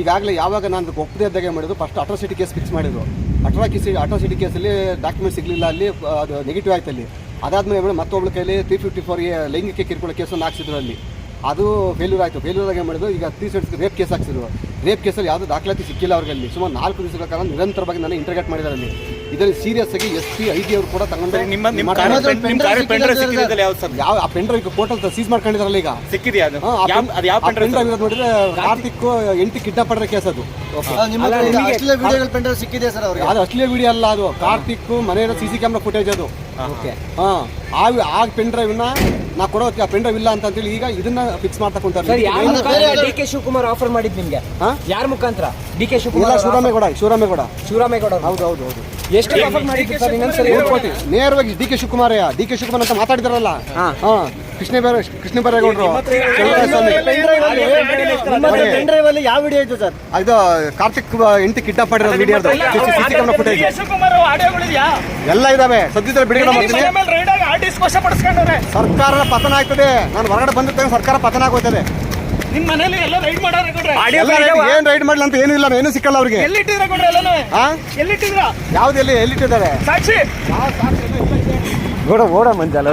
ಈಗಾಗಲೇ ಯಾವಾಗ ನಾನು ಅದಕ್ಕೆ ಒಪ್ಪದೇ ಇದ್ದಾಗ ಮಾಡಿದ್ರು? ಫಸ್ಟ್ ಅಟ್ರಾಸಿಟಿ ಕೇಸ್ ಫಿಕ್ಸ್ ಮಾಡಿದ್ರು. ಅಟ್ರಾಕಿಸಿ ಅಟ್ರಾಸಿಟಿ ಕೇಸಲ್ಲಿ ಡಾಕ್ಯುಮೆಂಟ್ ಸಿಗಲಿಲ್ಲ, ಅಲ್ಲಿ ಅದು ನೆಗೆಟಿವ್ ಆಯ್ತು ಅಲ್ಲಿ. ಅದಾದ್ಮೇಲೆ ಮತ್ತೆ ಮತ್ತೊಬ್ಬಳ ಕೈಲಿ ತ್ರೀ ಫಿಫ್ಟಿ ಫೋರ್ ಲೈಂಗಿಕ ಕಿರುಕುಳ ಕೇಸನ್ನು ಹಾಕ್ಸಿದ್ರು ಅಲ್ಲಿ. ಅದು ಫೇಲ್ಯೂರ್ ಆಯಿತು. ಫೇಲ್ಯೂರ್ ಆಗಿ ಮಾಡಿದ್ರು? ಈಗ ತ್ರೀ ಸೆಟ್ಸ್ ರೇಪ್ ಕೇಸ್ ಹಾಕ್ಸಿದ್ರು. ರೇಪ್ ಕೇಸಲ್ಲಿ ಯಾವುದೂ ದಾಖಲಾತಿ ಸಿಕ್ಕಿಲ್ಲ ಅವ್ರಿಗೆ ಅಲ್ಲಿ ಸುಮಾರು ನಾಲ್ಕು ದಿವಸಗಳ ಕಾಲ ನಿರಂತರವಾಗಿ ನಾನು ಇಂಟರ್ಗೇಟ್ ಮಾಡಿದ್ದಾರೆ ಅಲ್ಲಿ. ಇದರಲ್ಲಿ ಸೀರಿಯಸ್ ಆಗಿ ಎಸ್ ಪಿ ಐ ಜಿ ಅವರು ಕೂಡ ತಗೊಂಡ್ರೆ ನಿಮ್ಮ ನಿಮ್ಮ ನಿಮ್ಮ ಕಾರ್ ಪೆಂಡ್ರೈವ್ ಸಿಕ್ಕಿದ್ದಲ್ಲ ಯಾವ್ದು ಸರ್? ಯಾವ ಆ ಪೆಂಡ್ರೈವ್ ಪೋರ್ಟಲ್ ಸೀಸ್ ಮಾಡ್ಕೊಂಡಿದ್ರಲ್ಲ ಈಗ? ಸಿಕ್ಕಿದೆಯಾ ಅದು? ಯಾವ ಪೆನ್- ಅದು ಯಾವ ಆ ಪೆಂಡ್ರೈವ್ ಪೆನ್ ಡ್ರೈವ್ ಇರೋದು ನೋಡಿದ್ರೆ ಕಾರ್ತಿಕ್ ಎಂಟಿ ಕಿಡ್ನಾಪ್ ಮಾಡಿದ್ರೆ ಕೇಸ್ ಅದು. ಪೆಂಡ್ರೈವ್ ಸಿಕ್ಕಿದೆ ಸರ್ ಅವ್ರಿಗೆ? ಅದು ಅಶ್ಲೀಲ ವಿಡಿಯೋ ಅಲ್ಲ ಅದು. ಕಾರ್ತಿಕ್ ಮನೆಯ ಸಿ ಸಿ ಕ್ಯಾಮ್ರಾ ಫುಟೇಜ್ ಅದು. ಓಕೆ. ಹಾ ಆ ಆ ಪೆನ್ ಡ್ರೈವ್ನ ನಾ ಕೊಡೋ ಆ ಪೆನ್ ಡ್ರೈವ್ ಇಲ್ಲ ಅಂತ ಹೇಳಿ ಈಗ ಇದನ್ನ ಫಿಕ್ಸ್ ಮಾಡ್ತಾ ಸರ್ ಕುಂತಾರೆ ಡಿ ಕೆ ಶಿವಕುಮಾರ್ ಆಫರ್ ಮಾಡಿದ್ ನಿಮ್ಗೆ? ಹಾ? ಯಾರ ಮುಖಾಂತರ? D K Shivakumar Shivaramegowda Shivaramegowda. Shivaramegowda. ಹೌದು ಹೌದು ಹೌದು. ಎಷ್ಟು ಮಾಡಿದ್ದು ಸರ್? ಇನ್ನೊಂದ್ಸರಿ ಕೋಟಿ ನೇರವಾಗಿ ಡಿ ಕೆ ಶಿವಕುಮಾರಯ್ಯ ಡಿ ಕೆ ಶಿವಕುಮಾರ್ ಅಂತ ಮಾತಾಡಿದಾರಲ್ಲ? ಹಾ. ಹಾ. ಕೃಷ್ಣ ಬೈರ ಕೃಷ್ಣ ಬೈರೇಗೌಡರು. ಅಲ್ಲಿ ಯಾವ ವಿಡಿಯೋ ಇತ್ತು ಸರ್? ಇದು ಕಾರ್ತಿಕ್ ಎಂಟಿ ಕಿಡ್ನಾಪ್ ಮಾಡಿರೋ ವಿಡಿಯೋ ಫುಟೇಜ್ ಎಲ್ಲ ಇದಾವೆ. ಸದ್ಯದಲ್ಲಿ ಬಿಡುಗಡೆ ಮಾಡ್ತೀನಿ. ಸರ್ಕಾರ ಪತನ ಆಗ್ತದೆ. ನಾನು ಹೊರಗಡೆ ಬಂದಿರ್ತೇನೆ ಸರ್ಕಾರ ಪತನ ಆಗೋಯ್ತದೆ. ನಿಮ್ ಮನೇಲಿ ಎಲ್ಲ ರೈಡ್ ಮಾಡಾರ ಕೊಡ್ರೆ ಏನ್ ರೈಡ್ ಮಾಡ್ಲಿ ಅಂತ ಏನೂ ಇಲ್ಲ ಏನು ಸಿಕ್ಕಲ್ಲ ಅವ್ರಿಗೆ. ಎಲ್ಲಿಟ್ಟಿದ್ರ ಕೊಡ್ರೆ ಎಲ್ಲನೂ? ಹಾ ಎಲ್ಲಿಟ್ಟಿದ್ರ ಯಾವ್ದು ಎಲ್ಲಿ ಎಲ್ಲಿಟ್ಟಿದ್ದಾರೆ? ಸಾಕ್ಷಿ. ಓಡ ಓಡ ಮಂಜಾಲ